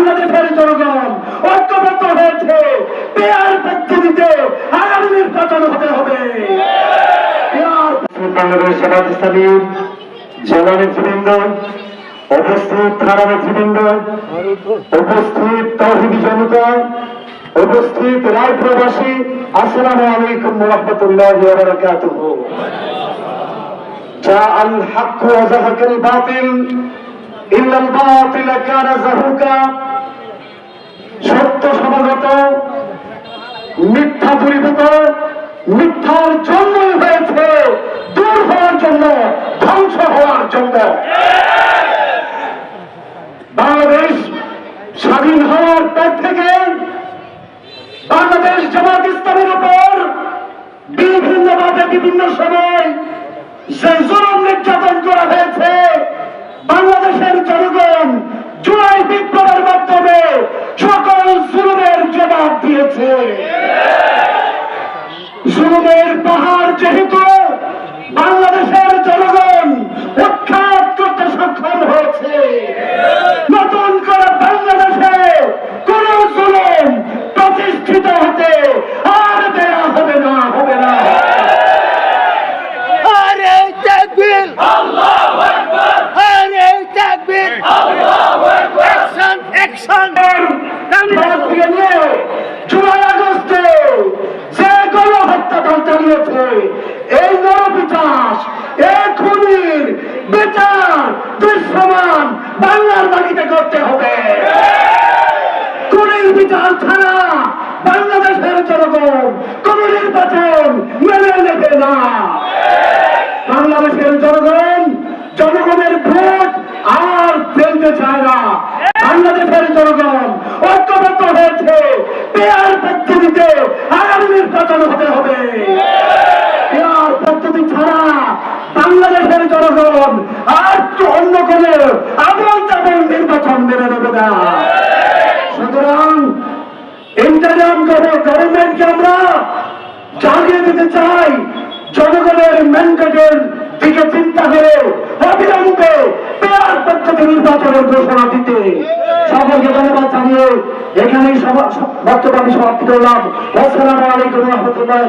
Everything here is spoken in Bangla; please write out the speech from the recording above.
বাংলাদেশের জনগণ ঐক্যবদ্ধ হয়েছে। পেয়ার প্রেক্ষিতে আগামী নির্বাচন হতে হবে। জেলা নেতৃবৃন্দ, উপস্থিত থানা নেতৃবৃন্দ, উপস্থিত জনতা, উপস্থিত আসসালামু আলাইকুম যা আল বাতিল। সত্য সমাগত, মিথ্যা পরিভূত মিথ্যার জন্যই হয়েছে, দূর হওয়ার জন্য, ধ্বংস হওয়ার জন্য। বাংলাদেশ স্বাধীন হওয়ার পর থেকে বাংলাদেশ জামাত ইসলামের উপর বিভিন্নভাবে বিভিন্ন সময় জুলুমের পাহাড় যেহেতু বাংলাদেশের জনগণ উৎখাত করতে সক্ষম হয়েছে নতুন করে বাংলাদেশে কোন জুলুম প্রতিষ্ঠিত হতে আর দেয়া হবে না হবে না। আরে তাকবীর আল্লাহু আকবার। আরে তাকবীর আল্লাহু আকবার অ্যাকশন অ্যাকশন এই খুনির বিচার দৃশ্যমান বাংলার মাটিতে করতে হবে। খুনির বিচার ছাড়া বাংলাদেশের জনগণ কোন নির্বাচন মেনে নেবে না। বাংলাদেশের জনগণ জনগণের ভোট আর ফেলতে চায় না। বাংলাদেশের জনগণ ঐক্যবদ্ধ হয়েছে। পেয়ার পদ্ধতিতে আগামী নির্বাচন হতে হবে। পেয়ার পদ্ধতি জনগণ আর অন্য কোন আবল তাবল নির্বাচন মেনে নেবে না। সুতরাং ইন্টারিয়াম গভর্নমেন্টকে আমরা জানিয়ে দিতে চাই। জনগণের ম্যান্ডেটের দিকে চিন্তা করে অবিলম্বে পেয়ার পদ্ধতি নির্বাচনের ঘোষণা দিতে। সকলকে ধন্যবাদ জানিয়ে এখানেই বক্তব্য আমি সমাপ্তি করলাম। আসসালামু আলাইকুম রহমতুল্লাহ